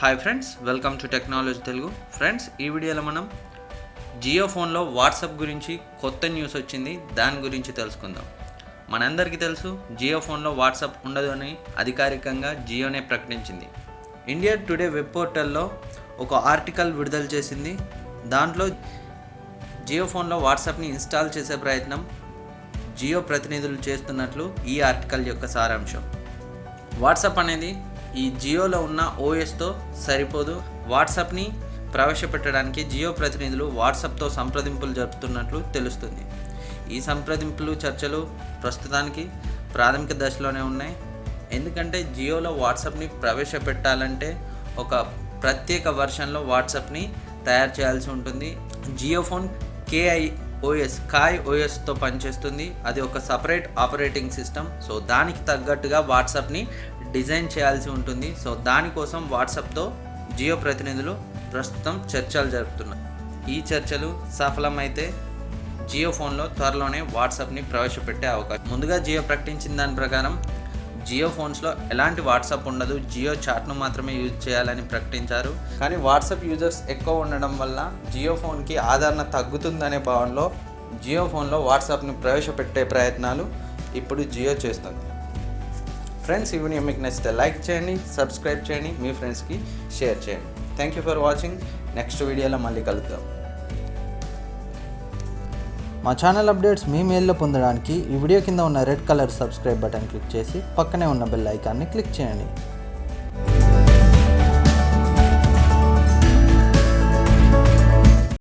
Hi friends welcome to technology Telugu friends ఈ వీడియోలో మనం జియో ఫోన్లో వాట్సాప్ గురించి కొత్త న్యూస్ వచ్చింది దాని గురించి తెలుసుకుందాం. మనందరికీ తెలుసు జియో ఫోన్లో వాట్సాప్ ఉండదు అని అధికారికంగా జియోనే ప్రకటించింది. ఇండియా టుడే వెబ్ పోర్టల్లో ఒక ఆర్టికల్ విడుదల చేసింది. దాంట్లో జియో ఫోన్లో వాట్సాప్ని ఇన్స్టాల్ చేసే ప్రయత్నం జియో ప్రతినిధులు చేస్తున్నట్లు ఈ ఆర్టికల్ యొక్క సారాంశం. వాట్సాప్ అనేది ఈ జియోలో ఉన్న ఓఎస్తో సరిపోదు. వాట్సాప్ని ప్రవేశపెట్టడానికి జియో ప్రతినిధులు వాట్సాప్తో సంప్రదింపులు జరుపుతున్నట్లు తెలుస్తుంది. ఈ సంప్రదింపులు చర్చలు ప్రస్తుతానికి ప్రాథమిక దశలోనే ఉన్నాయి. ఎందుకంటే జియోలో వాట్సాప్ని ప్రవేశపెట్టాలంటే ఒక ప్రత్యేక వర్షన్లో వాట్సాప్ని తయారు చేయాల్సి ఉంటుంది. Jio phone K I O S Kai ఓఎస్తో పనిచేస్తుంది. అది ఒక సపరేట్ ఆపరేటింగ్ సిస్టమ్ సో దానికి తగ్గట్టుగా వాట్సాప్ని డిజైన్ చేయాల్సి ఉంటుంది. సో దానికోసం వాట్సాప్తో జియో ప్రతినిధులు ప్రస్తుతం చర్చలు జరుపుతున్నారు. ఈ చర్చలు సఫలమైతే జియో ఫోన్లో త్వరలోనే వాట్సాప్ని ప్రవేశపెట్టే అవకాశం. ముందుగా జియో ప్రకటించిన దాని ప్రకారం జియో ఫోన్స్లో ఎలాంటి వాట్సాప్ ఉండదు. జియో చాట్ను మాత్రమే యూజ్ చేయాలని ప్రకటించారు. కానీ వాట్సాప్ యూజర్స్ ఎక్కువ ఉండడం వల్ల జియో ఫోన్కి ఆదరణ తగ్గుతుందనే భావనలో జియో ఫోన్లో వాట్సాప్ని ప్రవేశపెట్టే ప్రయత్నాలు ఇప్పుడు జియో చేస్తుంది. ఫ్రెండ్స్ ఈ వీడియో మీకు నచ్చితే లైక్ చేయండి సబ్స్క్రైబ్ చేయండి మీ ఫ్రెండ్స్కి షేర్ చేయండి. Thank you for watching next వీడియోలో మళ్ళీ కలుద్దాం. మా ఛానల్ అప్డేట్స్ మీ మెయిల్లో పొందడానికి ఈ వీడియో కింద ఉన్న red colour subscribe button click చేసి పక్కనే ఉన్న బెల్ ఐకాన్ని క్లిక్ చేయండి.